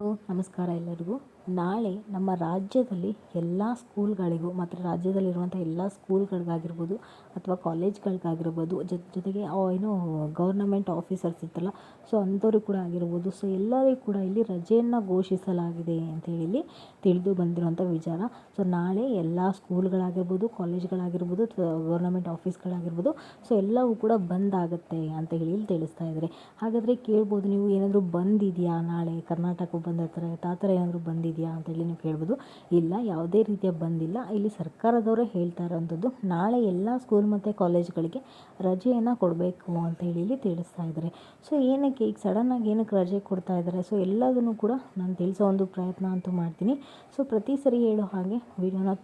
ನಮಸ್ಕಾರ ಎಲ್ಲರಿಗೂ. ನಾಳೆ ನಮ್ಮ ರಾಜ್ಯದಲ್ಲಿ ಎಲ್ಲ ಸ್ಕೂಲ್ಗಳಿಗೂ ಮತ್ತು ರಾಜ್ಯದಲ್ಲಿರುವಂಥ ಎಲ್ಲ ಸ್ಕೂಲ್ಗಳಿಗಾಗಿರ್ಬೋದು ಅಥವಾ ಕಾಲೇಜ್ಗಳಿಗಾಗಿರ್ಬೋದು ಜೊತೆಗೆ ಏನು ಗೌರ್ನಮೆಂಟ್ ಆಫೀಸರ್ಸ್ ಇತ್ತಲ್ಲ, ಸೊ ಅಂಥವ್ರಿಗೆ ಕೂಡ ಆಗಿರ್ಬೋದು. ಸೊ ಎಲ್ಲರಿಗೂ ಕೂಡ ಇಲ್ಲಿ ರಜೆಯನ್ನು ಘೋಷಿಸಲಾಗಿದೆ ಅಂತ ಹೇಳಿ ತಿಳಿದು ಬಂದಿರುವಂಥ ವಿಚಾರ. ಸೊ ನಾಳೆ ಎಲ್ಲ ಸ್ಕೂಲ್ಗಳಾಗಿರ್ಬೋದು, ಕಾಲೇಜ್ಗಳಾಗಿರ್ಬೋದು, ಅಥವಾ ಗೌರ್ನಮೆಂಟ್ ಆಫೀಸ್ಗಳಾಗಿರ್ಬೋದು, ಸೊ ಎಲ್ಲವೂ ಕೂಡ ಬಂದ್ ಆಗುತ್ತೆ ಅಂತ ಹೇಳಿ ತಿಳಿಸ್ತಾ ಇದ್ದಾರೆ. ಹಾಗಾದರೆ ಕೇಳ್ಬೋದು, ನೀವು ಏನಾದರೂ ಬಂದಿದೆಯಾ ನಾಳೆ ಕರ್ನಾಟಕ ಬಂದ್ ಆ ಥರ ಏನಾದರೂ ಬಂದಿದೆಯಾ? ಅಂತೇಳಿ ನೀವು ಕೇಳ್ಬೋದು. ಇಲ್ಲ, ಯಾವುದೇ ರೀತಿಯ ಬಂದಿಲ್ಲ. ಇಲ್ಲಿ ಸರ್ಕಾರದವರೇ ಹೇಳ್ತಾ ಇರೋವಂಥದ್ದು ನಾಳೆ ಎಲ್ಲ ಸ್ಕೂಲ್ ಮತ್ತು ಕಾಲೇಜ್ಗಳಿಗೆ ರಜೆಯನ್ನು ಕೊಡಬೇಕು ಅಂತ ಹೇಳಿ ಇಲ್ಲಿ ತಿಳಿಸ್ತಾ ಇದ್ದಾರೆ. ಸೊ, ಏನಕ್ಕೆ ಈಗ ಸಡನ್ನಾಗಿ ಏನಕ್ಕೆ ರಜೆ ಕೊಡ್ತಾ ಇದ್ದಾರೆ? ಸೊ, ಎಲ್ಲದನ್ನು ಕೂಡ ನಾನು ತಿಳಿಸೋ ಒಂದು ಪ್ರಯತ್ನ ಅಂತೂ ಮಾಡ್ತೀನಿ. ಸೊ, ಪ್ರತಿ ಸರಿ ಹೇಳೋ ಹಾಗೆ ವಿಡಿಯೋನ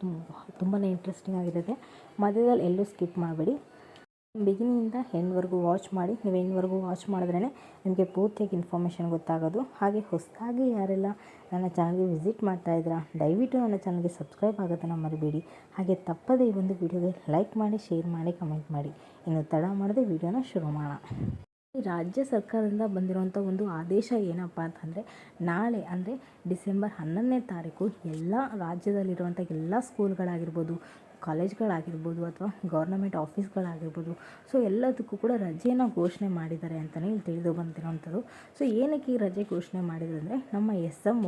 ತುಂಬಾ ಇಂಟ್ರೆಸ್ಟಿಂಗ್ ಆಗಿರುತ್ತೆ ಮಧ್ಯದಲ್ಲಿ ಎಲ್ಲೂ ಸ್ಕಿಪ್ ಮಾಡಬೇಡಿ. ಬಿಗಿನಿಂದ ಎಂಡ್ವರೆಗೂ ವಾಚ್ ಮಾಡಿ, ನೀವು ಎಂಡ್ವರೆಗೂ ವಾಚ್ ಮಾಡಿದ್ರೇ ನಿಮಗೆ ಪೂರ್ತಿಯಾಗಿ ಇನ್ಫಾರ್ಮೇಷನ್ ಗೊತ್ತಾಗೋದು. ಹಾಗೆ ಹೊಸದಾಗಿ ಯಾರೆಲ್ಲ ನನ್ನ ಚಾನಲ್ಗೆ ವಿಸಿಟ್ ಮಾಡ್ತಾ ಇದ್ದೀರಾ, ದಯವಿಟ್ಟು ನನ್ನ ಚಾನಲ್ಗೆ ಸಬ್ಸ್ಕ್ರೈಬ್ ಆಗೋದನ್ನು ಮರಿಬೇಡಿ. ಹಾಗೆ ತಪ್ಪದೇ ಈ ಒಂದು ವಿಡಿಯೋಗೆ ಲೈಕ್ ಮಾಡಿ, ಶೇರ್ ಮಾಡಿ, ಕಮೆಂಟ್ ಮಾಡಿ. ಇನ್ನು ತಡ ಮಾಡದೆ ವಿಡಿಯೋನ ಶುರು ಮಾಡೋಣ. ರಾಜ್ಯ ಸರ್ಕಾರದಿಂದ ಬಂದಿರುವಂಥ ಒಂದು ಆದೇಶ ಏನಪ್ಪ ಅಂತಂದರೆ, ನಾಳೆ ಅಂದರೆ ಡಿಸೆಂಬರ್ ಹನ್ನೊಂದನೇ ತಾರೀಕು ಎಲ್ಲ ರಾಜ್ಯದಲ್ಲಿರುವಂಥ ಎಲ್ಲ ಸ್ಕೂಲ್ಗಳಾಗಿರ್ಬೋದು ಕಾಲೇಜ್ಗಳಾಗಿರ್ಬೋದು ಅಥವಾ ಗೌರ್ನಮೆಂಟ್ ಆಫೀಸ್ಗಳಾಗಿರ್ಬೋದು. ಸೊ ಎಲ್ಲದಕ್ಕೂ ಕೂಡ ರಜೆಯನ್ನು ಘೋಷಣೆ ಮಾಡಿದ್ದಾರೆ ಅಂತಲೇ ತಿಳಿದು ಬಂದಿರೋವಂಥದ್ದು. ಸೊ ಏನಕ್ಕೆ ಈ ರಜೆ ಘೋಷಣೆ ಮಾಡಿದ್ರು ಅಂದರೆ ನಮ್ಮ ಎಸ್ ಎಂ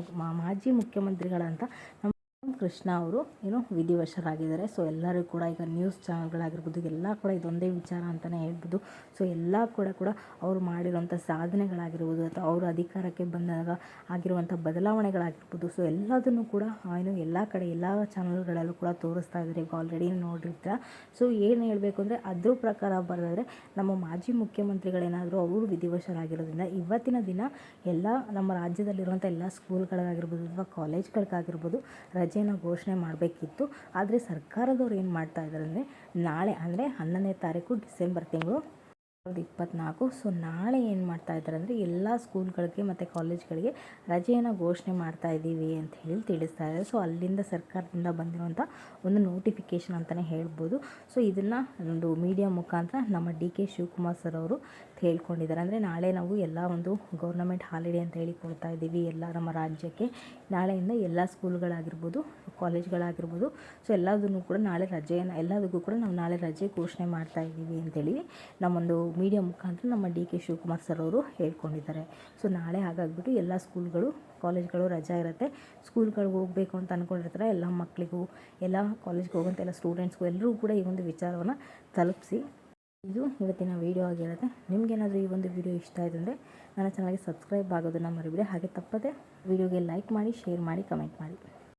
ಮಾಜಿ ಮುಖ್ಯಮಂತ್ರಿಗಳಂತ ನಮ್ಮ ಕೃಷ್ಣ ಅವರು ಏನು ವಿಧಿವಶರಾಗಿದ್ದಾರೆ. ಸೊ ಎಲ್ಲರೂ ಕೂಡ ಈಗ ನ್ಯೂಸ್ ಚಾನಲ್ಗಳಾಗಿರ್ಬೋದು ಎಲ್ಲ ಕೂಡ ಇದೊಂದೇ ವಿಚಾರ ಅಂತಲೇ ಹೇಳ್ಬೋದು. ಸೊ ಎಲ್ಲ ಕೂಡ ಕೂಡ ಅವರು ಮಾಡಿರುವಂಥ ಸಾಧನೆಗಳಾಗಿರ್ಬೋದು ಅಥವಾ ಅವರು ಅಧಿಕಾರಕ್ಕೆ ಬಂದಾಗ ಆಗಿರುವಂಥ ಬದಲಾವಣೆಗಳಾಗಿರ್ಬೋದು. ಸೊ ಎಲ್ಲದನ್ನು ಕೂಡ ಏನು ಎಲ್ಲ ಕಡೆ ಎಲ್ಲ ಚಾನಲ್ಗಳಲ್ಲೂ ಕೂಡ ತೋರಿಸ್ತಾ ಇದ್ದಾರೆ. ಈಗ ಆಲ್ರೆಡಿ ನೋಡಿರ್ತೀರ? ಸೊ ಏನು ಹೇಳಬೇಕು ಅಂದರೆ, ಅದ್ರ ಪ್ರಕಾರ ಬರೋದಾದರೆ, ನಮ್ಮ ಮಾಜಿ ಮುಖ್ಯಮಂತ್ರಿಗಳೇನಾದರೂ ಅವರು ವಿಧಿವಶರಾಗಿರೋದ್ರಿಂದ ಇವತ್ತಿನ ದಿನ ಎಲ್ಲ ನಮ್ಮ ರಾಜ್ಯದಲ್ಲಿರುವಂಥ ಎಲ್ಲ ಸ್ಕೂಲ್ಗಳಾಗಿರ್ಬೋದು ಅಥವಾ ಕಾಲೇಜ್ಗಳಿಗಾಗಿರ್ಬೋದು ರಜೆನ ಘೋಷಣೆ ಮಾಡಬೇಕಿತ್ತು. ಆದರೆ ಸರ್ಕಾರದವ್ರು ಏನು ಮಾಡ್ತಾ ಇದ್ದಾರೆ ಅಂದರೆ ನಾಳೆ ಅಂದರೆ ಹನ್ನೊಂದನೇ ತಾರೀಕು ಡಿಸೆಂಬರ್ ತಿಂಗಳು ಸಾವಿರದ ಇಪ್ಪತ್ತ್ನಾಲ್ಕು ಸೊ, ನಾಳೆ ಏನು ಮಾಡ್ತಾ ಇದ್ದಾರೆ ಅಂದರೆ ಎಲ್ಲ ಸ್ಕೂಲ್ಗಳಿಗೆ ಮತ್ತು ಕಾಲೇಜ್ಗಳಿಗೆ ರಜೆಯನ್ನು ಘೋಷಣೆ ಮಾಡ್ತಾ ಇದ್ದೀವಿ ಅಂತ ಹೇಳಿ ತಿಳಿಸ್ತಾ ಇದ್ದಾರೆ. ಸೊ, ಅಲ್ಲಿಂದ ಸರ್ಕಾರದಿಂದ ಬಂದಿರುವಂಥ ಒಂದು ನೋಟಿಫಿಕೇಷನ್ ಅಂತಲೇ ಹೇಳ್ಬೋದು. ಸೊ, ಇದನ್ನು ಒಂದು ಮೀಡಿಯಾ ಮುಖಾಂತರ ನಮ್ಮ ಡಿ ಕೆ ಶಿವಕುಮಾರ್ ಸರ್ ಅವರು ಹೇಳ್ಕೊಂಡಿದ್ದಾರೆ. ಅಂದರೆ ನಾಳೆ ನಾವು ಎಲ್ಲ ಒಂದು ಗೌರ್ನಮೆಂಟ್ ಹಾಲಿಡೇ ಅಂತ ಹೇಳಿ ಕೊಡ್ತಾ ಇದ್ದೀವಿ ಎಲ್ಲ ನಮ್ಮ ರಾಜ್ಯಕ್ಕೆ. ನಾಳೆಯಿಂದ ಎಲ್ಲ ಸ್ಕೂಲ್ಗಳಾಗಿರ್ಬೋದು, ಕಾಲೇಜ್ಗಳಾಗಿರ್ಬೋದು. ಸೊ, ಎಲ್ಲದನ್ನು ಕೂಡ ನಾಳೆ ರಜೆಯನ್ನು, ಎಲ್ಲದಕ್ಕೂ ಕೂಡ ನಾವು ನಾಳೆ ರಜೆ ಘೋಷಣೆ ಮಾಡ್ತಾ ಇದ್ದೀವಿ ಅಂತೇಳಿ ನಮ್ಮೊಂದು ಮೀಡಿಯಾ ಮುಖಾಂತರ ನಮ್ಮ ಡಿ ಕೆ ಶಿವಕುಮಾರ್ ಸರ್ ಅವರು ಹೇಳ್ಕೊಂಡಿದ್ದಾರೆ. ಸೊ ನಾಳೆ ಹಾಗಾಗ್ಬಿಟ್ಟು ಎಲ್ಲ ಸ್ಕೂಲ್ಗಳು ಕಾಲೇಜ್ಗಳು ರಜಾ ಇರುತ್ತೆ. ಸ್ಕೂಲ್ಗಳಿಗೆ ಹೋಗಬೇಕು ಅಂತ ಅಂದ್ಕೊಂಡಿರ್ತಾರೆ ಎಲ್ಲ ಮಕ್ಕಳಿಗೂ ಎಲ್ಲ ಕಾಲೇಜ್ಗೆ ಹೋಗೋಂಥ ಎಲ್ಲ ಸ್ಟೂಡೆಂಟ್ಸ್ಗೂ ಎಲ್ಲರೂ ಕೂಡ ಈ ಒಂದು ವಿಚಾರವನ್ನು ತಲುಪಿಸಿ. ಇದು ಇವತ್ತಿನ ವೀಡಿಯೋ ಆಗಿರುತ್ತೆ. ನಿಮಗೇನಾದರೂ ಈ ಒಂದು ವಿಡಿಯೋ ಇಷ್ಟ ಆಯಿತು ಅಂದರೆ ನನ್ನ ಚಾನಲ್ಗೆ ಸಬ್ಸ್ಕ್ರೈಬ್ ಆಗೋದನ್ನು ಮರಿಬಿಡಿ. ಹಾಗೆ ತಪ್ಪದೆ ವೀಡಿಯೋಗೆ ಲೈಕ್ ಮಾಡಿ ಶೇರ್ ಮಾಡಿ ಕಮೆಂಟ್ ಮಾಡಿ.